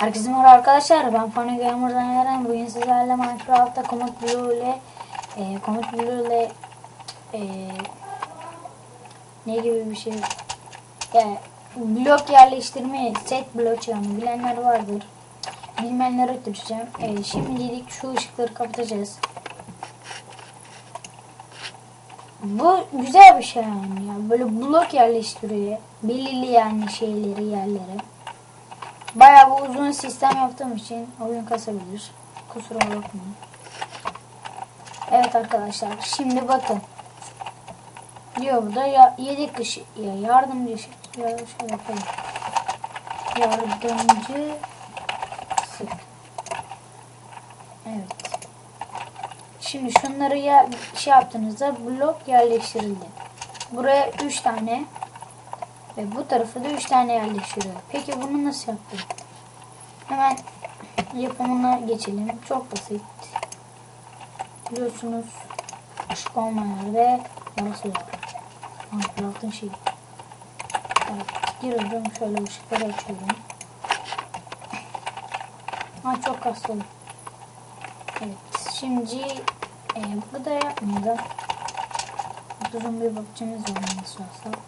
Herkese merhaba arkadaşlar. Ben Funny Gamer'dan Eren. Bugün sizlerle Minecraft'ta Komut Blue ile e, Komut Blue ile e, ne gibi bir şey yani blok yerleştirme set blok yani bilenler vardır. Bilmeyenlere ötüreceğim. E, şimdilik şu ışıkları kapatacağız. Bu güzel bir şey yani. ya. Böyle blok yerleştiriyor. Belirli yani şeyleri yerlere. Bayağı bu uzun sistem yaptığım için oyun kasabilir. Kusura bakmayın. Evet arkadaşlar şimdi bakın. Diyor burada ya yedek dışı ya yardımcı ışık ya şöyle yapalım. Yardımcı sık. Evet. Şimdi şunları ya şey yaptığınızda blok yerleştirildi. Buraya 3 tane ve bu tarafı da 3 tane yerleştiriyor. Peki bunu nasıl yaptım? Hemen yapımına geçelim. Çok basit. Biliyorsunuz ışık olmayan yerde yarası yok. Minecraft'ın şeyi. Evet, giriyorum. Şöyle ışıkları açıyorum. Ha çok kaslı. Evet. Şimdi e, bu da yapmadı. Uzun bir bakacağımız var nasıl olsa.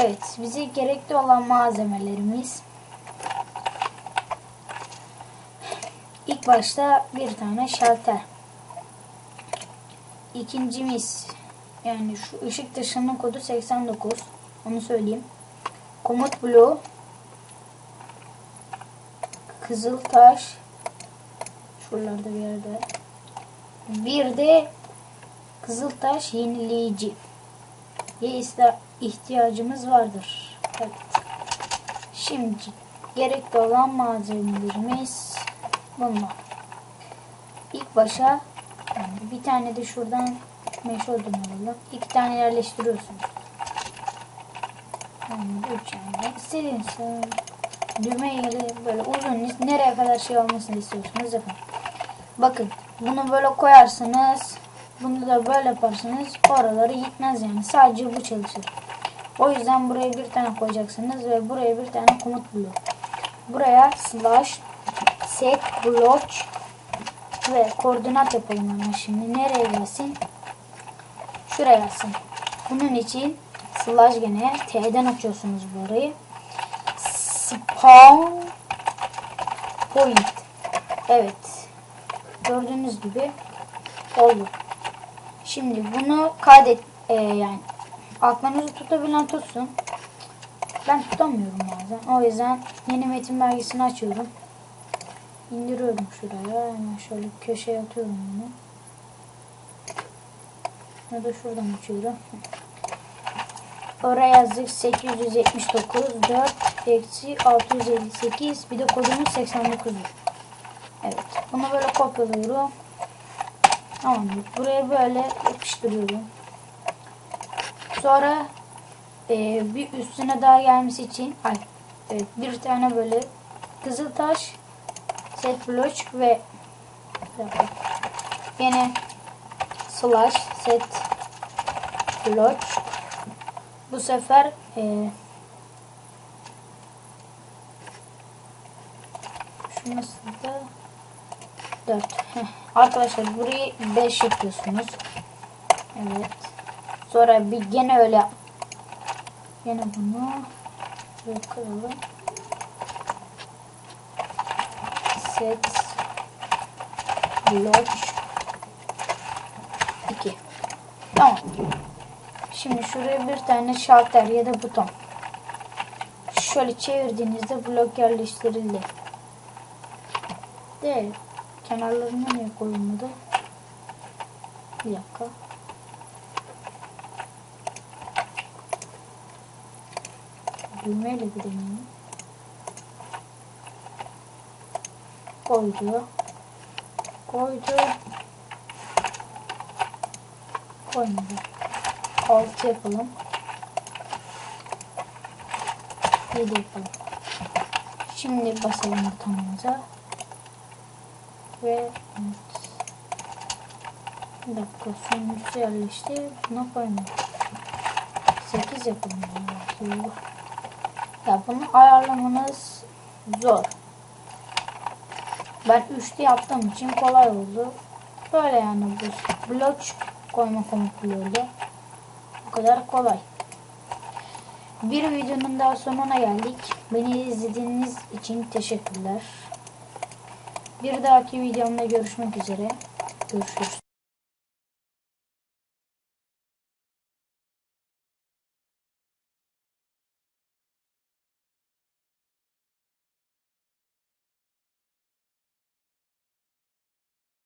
Evet, bize gerekli olan malzemelerimiz ilk başta bir tane şalter. İkincimiz yani şu ışık dışının kodu 89. Onu söyleyeyim. Komut bloğu kızıl taş şuralarda bir yerde bir de kızıl taş yenileyici ihtiyacımız vardır. Evet. Şimdi gerekli olan malzemelerimiz bunlar. İlk başa yani bir tane de şuradan meşe odun alalım. İki tane yerleştiriyorsunuz. Yani üç tane. İstediğiniz düğme yeri böyle uzun nereye kadar şey olmasını istiyorsunuz efendim. Bakın bunu böyle koyarsınız. Bunu da böyle yaparsanız oraları gitmez yani. Sadece bu çalışır. O yüzden buraya bir tane koyacaksınız ve buraya bir tane komut bloğu. Buraya slash set block ve koordinat yapalım ama şimdi nereye gelsin? Şuraya gelsin. Bunun için slash gene T'den açıyorsunuz burayı. Spawn point. Evet. Gördüğünüz gibi oldu. Şimdi bunu kaydet e, yani aklınızı tutabilen tutsun. Ben tutamıyorum bazen. O yüzden yeni metin belgesini açıyorum. İndiriyorum şuraya. Hemen şöyle köşeye atıyorum bunu. Ya da şuradan açıyorum. Oraya yazdık 879 4 eksi 658 bir de kodumuz 89. Evet. Bunu böyle kopyalıyorum. Tamamdır. Buraya böyle yapıştırıyorum. Sonra e, bir üstüne daha gelmesi için ay, evet, bir tane böyle kızıl taş set block ve yine slash set block bu sefer e, şu nasıl da 4 arkadaşlar burayı 5 yapıyorsunuz evet sonra bir gene öyle Yine bunu kıralım. Set block 2 Tamam. Şimdi şuraya bir tane şalter ya da buton. Şöyle çevirdiğinizde blok yerleştirildi. De kenarlarına niye koyulmadı? Bir dakika. Düğmeyle bir deneyelim. Koydu. Koydu. Koymadı. Altı yapalım. Yedi yapalım. Şimdi basalım butonumuza. Ve. Bir dakika sonuncusu yerleşti. Buna koymadı. 8 yapalım. Ya bunu ayarlamanız zor. Ben üçlü yaptığım için kolay oldu. Böyle yani bu blok koyma komutluğuyla. Bu kadar kolay. Bir videonun daha sonuna geldik. Beni izlediğiniz için teşekkürler. Bir dahaki videomda görüşmek üzere. Görüşürüz.